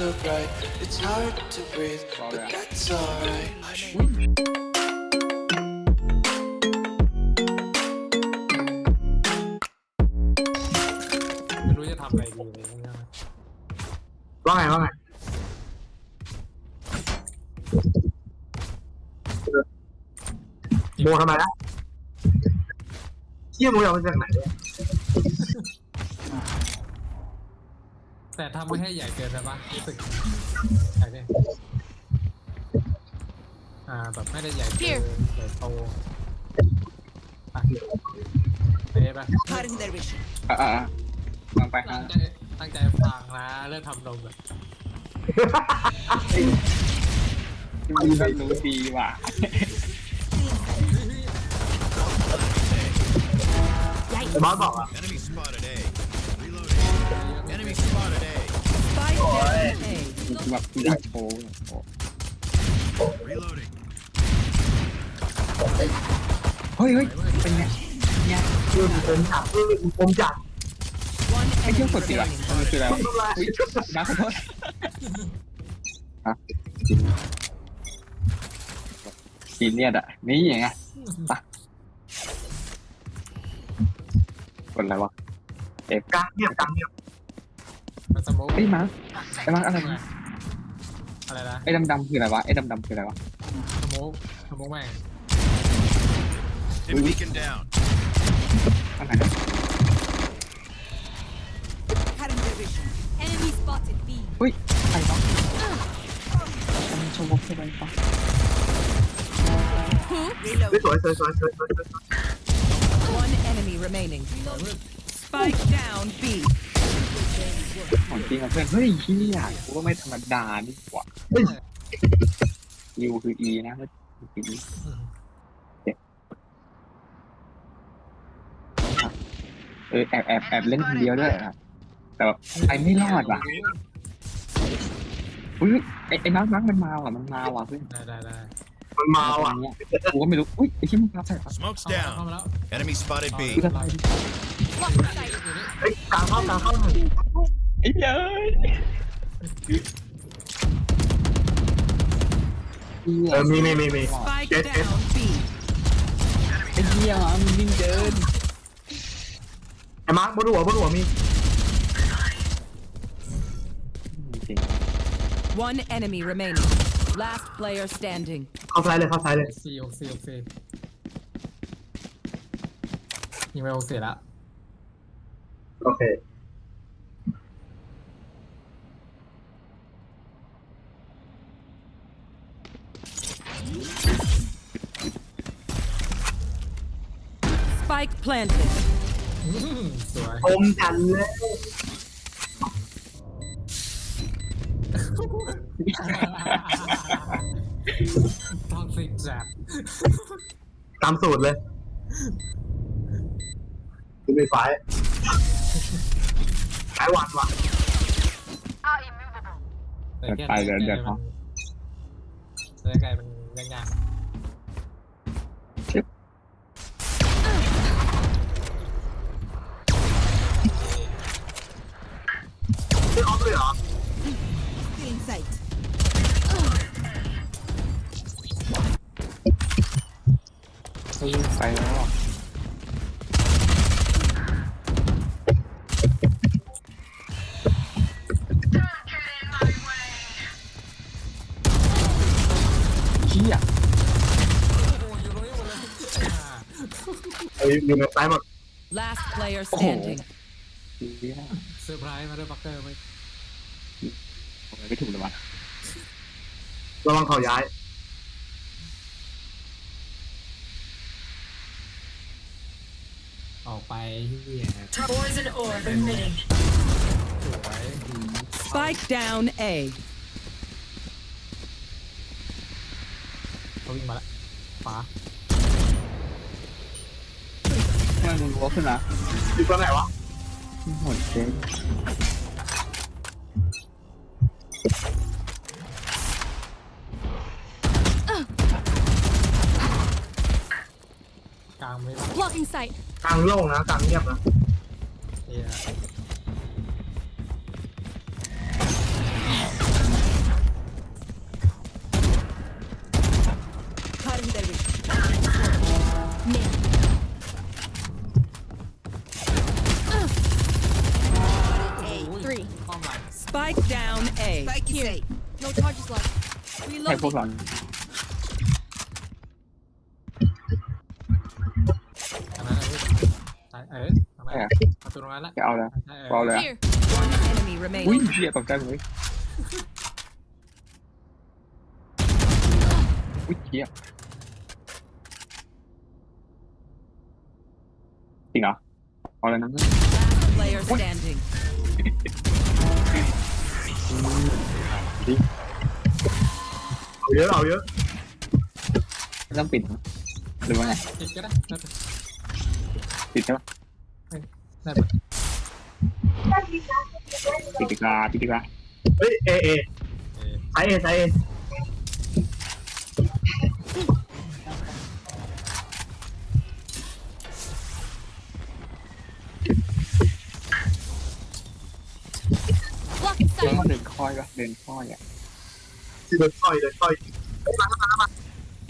so bright, it's hard to breathe, but that's alright. Hush. ไม่รู้จะทำอะไรดีเลยนะว่าไงว่าไงโมทำไมนะเที่ยโมเอามาจากไหนเนี่ย แต่ทำไม่ให้ใหญ่เกินไปปะรู้สึกใหญ่เนี่ยอ่าแบบไม่ได้ใหญ่เกินใหญ่โตอะไปได้ปะ Cutting their vision. อะอะอะลองไปฮะตั้งใจตั้งใจฟังนะเริ่มทำนมแบบมีแบบรู้ดีว่ะแต่บอสบอกอะ Enemy Spike down A. แบบอยากโชว์อะโอ้ Reloading. เฮ้ยเฮ้ยเป็นไงคือเป็นฉากคือผมจัด One ไอ้เที่ยว enemy กดสิวะ remaining. มันคืออะไรวะอุ้ยน้าขอโทษฮะกินกินเนี่ยอะ นี่ยังไงปะกดอะไรวะ กลางเงียบกลางเงียบ มันสโมกเอ้ยมาไอ้มาอะไรนะ อะไรนะไอ้ดำๆคืออะไรวะไอ้ดำๆคืออะไรวะสโมกสโมกแม่ง Hit beacon down. อะไรนะ Cutting their vision. Enemy spotted B. เฮ้ยใครวะมันโชว์ใช่ไหมปะ Reload. สวยสวยสวยสวยสวยสวย One enemy remaining. Spike down B. ของจริงอะเพื่อนเฮ้ยเฮียกูก็ไม่ธรรมดานี่หว่าเฮ้ยยูคือ E นะไม่คือ E เออแอบแอบแอบเล่นคนเดียวด้วยครับแต่แบบไอ้ไม่รอดว่ะอุ้ยไอ้ไอ้นักนักมันมาว่ะมันมาว่ะเพื่อนได้ได้ได้มันมาว่ะเนี้ยกูก็ไม่รู้อุ้ยไอ้ที่มันพับใส่ปะ Smoke's เข้ามาเข้า down. มาแล้ว Enemy spotted B. กลางเข้ากลางเข้าหนึ่งไอ้เย้ยเออมีมีมีมี Spike Yes, yes. down B. ไอ้เหี้ยมันวิ่งเดินไอ้มาร์คบนหัวบนหัวมี จริง One enemy remaining. Last player standing. เข้าซ้ายเลยเข้าซ้ายเลยซีโอซีโอซียิงไปโอซีแล้ว โอเค Spike planted. สวยอมจันเลยต้องฟิกแจ็บตามสูตรเลยคือมีไฟ ไอ้หวานว่ะแต่แค่เดี๋ยวไกลมันยังยากไม่ ไอ้อยู่ในซ้ายหมด Last player standing. เฮียเซอร์ไพรส์มาด้วยบักเกอร์ไม่ผมไม่ถูกเลยวะระวังเขาย้าย ออกไปเฮีย Poison orb emitting. สวย Spike down A. เขาวิ่งมาแล้วฟ้า ทำ ไมมึงรู้ขึ้นนะอยู่ตัวไหนวะหมดเจ๊กลางไม่ได้ Blocking sight. กลางโล่งนะกลางเงียบนะ Spike down A. Here. No charges left. ให้พวก Reloading. เราทางนั้นนะพี่ซ้ายเอ้ยทางนั้นประตูตรงนั้นละจะเอาเลยใช่เอาเลยอะ Here. One enemy อุ้ย remaining. เชี่ยตกใจเลยอุ้ยเชี่ยจริงเหรอเอาเลยนะ Last player standing. เอาเยอะเอาเยอะไม่ต้องปิดนะหรือว่าไงปิดก็ได้ได้ปะปิดใช่ปะได้ปะปิดดีกว่าปิดดีกว่าเฮ้ยเอเอเออไซเอไซเอ Block เดิน sight. เดินคอยปะเดินคอยอ่ะ ที่เดินต่อยเดินต่อย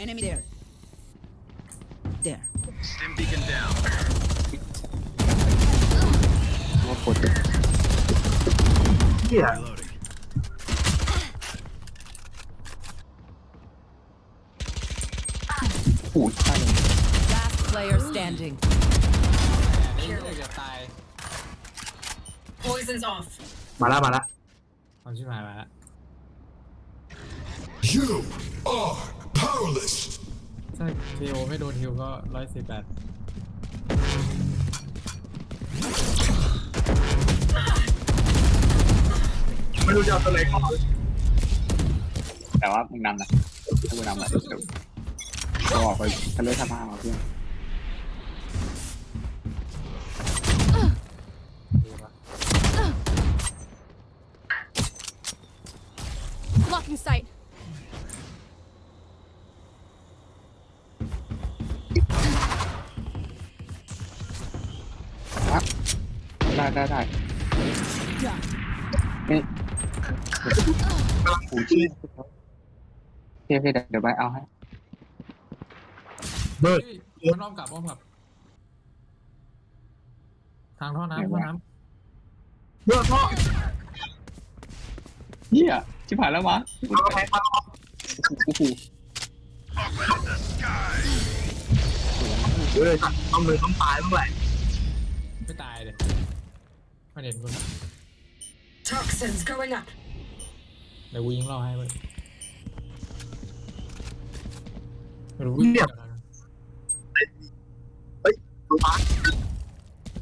Enemy there. There. Stim beacon down. ว่ากด เฮีย Reloading. ผูดใช่ Last player standing. นี่เกือบตาย Poison's off. มาละมาละ ความชิบหายมาแล้ว You are powerless. ถ้าทีโอไม่โดนฮิวก็ร้อยสิบแปดไม่รู้จะเอาตัวไหนก่อนแต่ว่ามึงนำนะถ้ามึงนำอะเดี๋ยวก็ออกไปทะเลสะพานเอาเพื่อน sight. ครับได้ได้ได้นี่ผูดชื่อเพียเพียเดี๋ยวไปเอาให้เบิร์ดเฮ้ยมันอ้อมกลับอ้อมกลับ ทางท่อน้ำท่อน้เบิร์ดพ่อเฮีย ชิบหายแล้ววะเอากระแพงมาโอ้โหเฮ้ยต้องมือต้องตายเมื่อไหร่ำไม่ตายเลยไม่เห็นคุณ Toxins going up. เดี๋ยวกูยิงล่อให้ไปไม่รู้วิ่งดูมา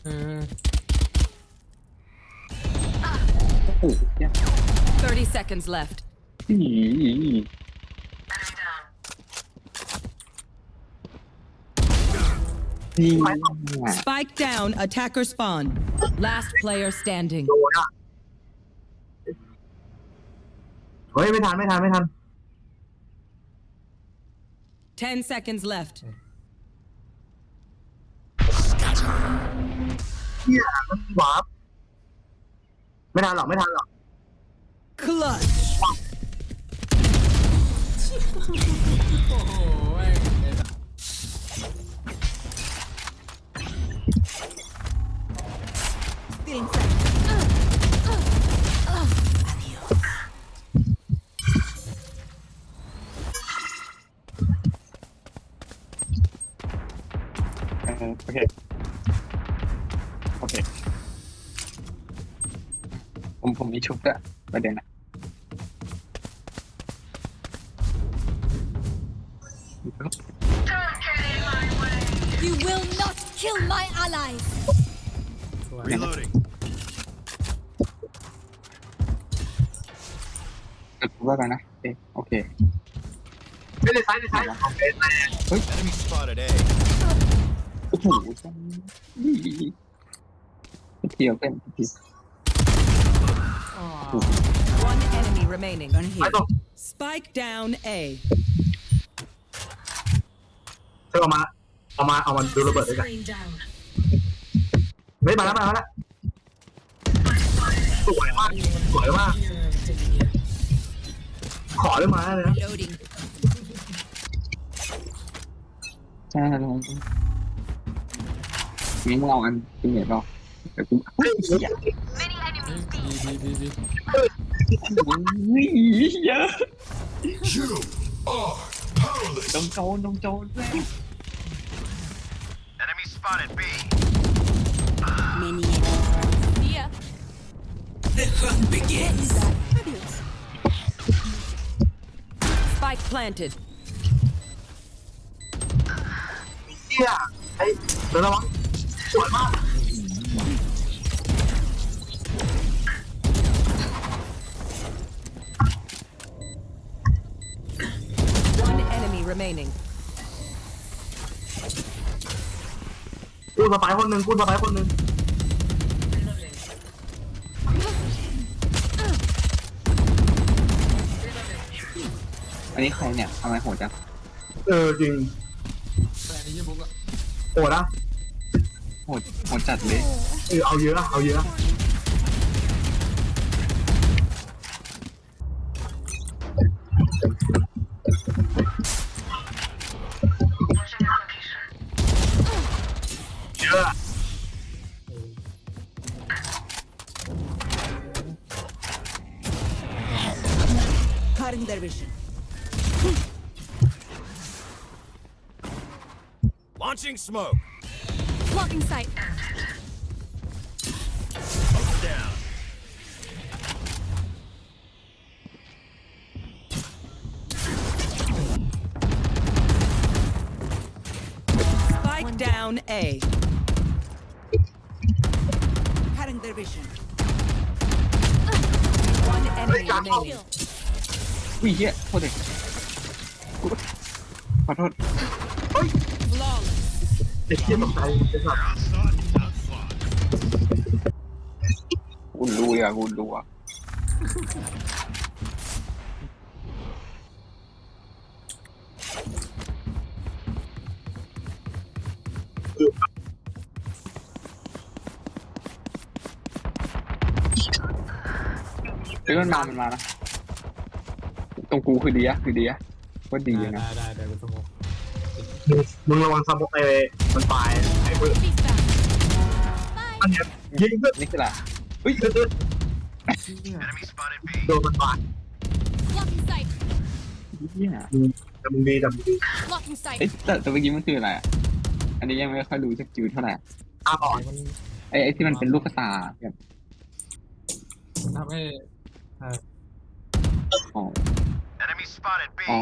เออ โอ้โหเฮีย 30 seconds left. อีนี่ไง Spike down. Attacker spawn. Last player standing. โดนอ่ะเฮ้ยไม่ทันไม่ทันไม่ทัน 10 seconds left. เฮียมันวาร์ปไม่ทันหรอกไม่ทันหรอก Clutch. โอ้โหเว้ยเดี๋ยวนะเออโอเค โอเค ผมผมมีชุบด้วย ประเด็นนะ You will not kill my allies. สวย Reloading. เออว่ากันนะเอ๊ะโอเค ไม่ได้ใช้ไม่ได้ใช้โอเคแต่ Enemy spotted A. โอ้โหเที่ยวเป็นทีอ๋อ One enemy remaining. ไม่ต้อง Spike down A. เธอเอามาเอามาเอามาดูระเบิดด้วยกัน Screen down. เฮ้ยมาแล้วมาแล้วสวยมากสวยมากขอเลยมาเลยนะ Loading. ใช่แล้วนี่มึงเอาอันเป็นเหตุเปล่าแต่กูเฮ้ยเหี้ย ดีดีดีดี อุ้ยเยอะ You are powerless. ดงโจรดงโจรด้วย Enemy spotted B. See ya. The hunt begins. Spike planted. เชี่ยไอ้เดี๋ยวระวังสวยมาก remaining. กูสไปร์คนหนึ่งกูสไปร์คนหนึ่งอันนี้ใครเนี่ยทำไมโหดจังเออจริงแต่อันนี้ยี่บุ๊กอะโอ้นะโหดโหดจัดเลยเออเอาเยอะอะเอาเยอะ เยอะอะ Cutting their vision. Launching smoke. Blocking sight. Down. Spike down A. their vision. One enemy remaining. วิ่งเหี้ยโทษเด็กกูก็ขอโทษ Flawless. เด็กเที่ยวตกใจไอ้สัตว์กูรู้อะกูรู้อะ ฮ้ยมันมามันมานะตรงกูคือดีอะคือดีอะว่าดีได้นะ ได้ได้เดี๋ยวกูสมองมึงมึงระวังสมองไอ้มันตายไอ้เบิร์ด Be fast. อันเนี้ยยิงเพื่อนนี่คืออะไรเฮ้ยเพื่อน Enemy spotted B. โดนมันบาด Blocking sight. เฮียแต่มึงดีแต่มึงดี Blocking เอ้ย sight. แต่แต่เมื่อกี้มันคืออะไรอะอันนี้ยังไม่ค่อยรู้สกิลเท่าไหร่ตาบอดมันไอ้ไอ้ที่มันเป็นลูกกระตาแบบมันทำให้ อ๋อ Enemy spotted B. อ๋อ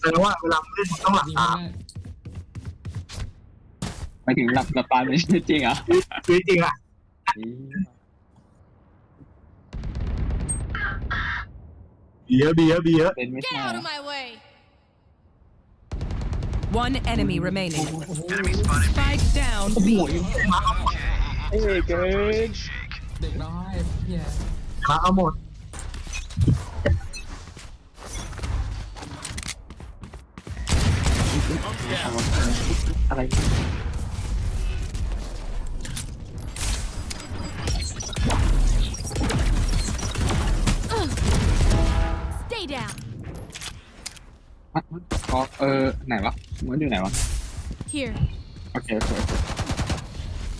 แสดงว่าเวลามึงเล่นมึงต้องหลับยิงตา ไม่ได้หมายถึงหลับหลับตาไม่ใช่จริงเหรอะจริงจริงๆอะเบียร์เบียร์เบียร์เป็นไม่ Get ใช่ out of my way. One enemy remaining. Enemy spotted B. Spike down โอ้โห B. เอ้ยเกิน Shake. เด็กน้อยเฮีย มาเอาหมด อะไร Stay down. อะอ๋อเออ ไหนวะมันอยู่ไหนวะ Here. โอเคโอเคโอเค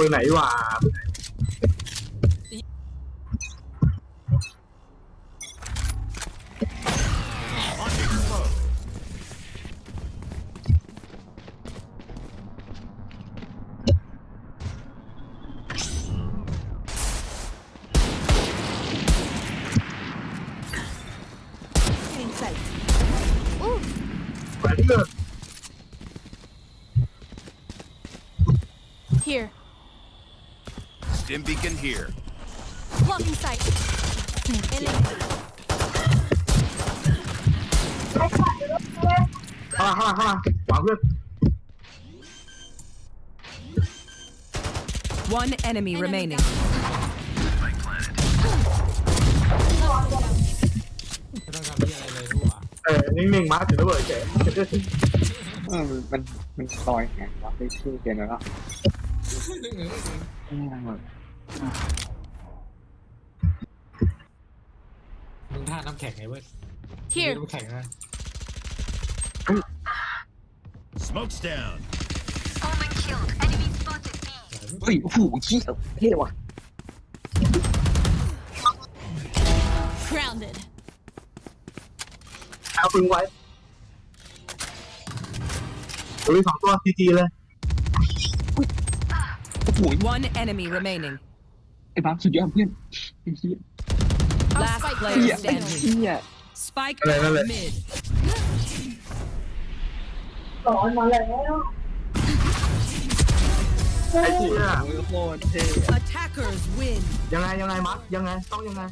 ปืนไหนวะ Dim beacon here. Blocking sight. างหลังางหลังข้างหาเพื่อน One enemy remaining. อเยทั่วออนิ่งๆมาถึงระเบิดเจ๋ยมันมันซอยไงวะไม่ชื่อเกมแล้วเนอะ มึงท่าน้ำแข็งไงเว้ย Here. น้ำแข็งนะ Smoke's down. เฮ้ยโอ้โหเหี้ยเท่ว่ะ Grounded. เอาปึงไว้ตัวนี้สองตัวทีจีเลยโอ้โห One enemy remaining. ไอ้บ้าสุดยอดเพื่อนไอ้เหี้ย Last spike player เหี้ยไอ้ standing. เหี้ย Spike Dale, dale. mid. ไอ้เหี้ยโอ้ยโคตรเท่ Attackers win. ยังไงยังไงมัดยังไงต้องยังไง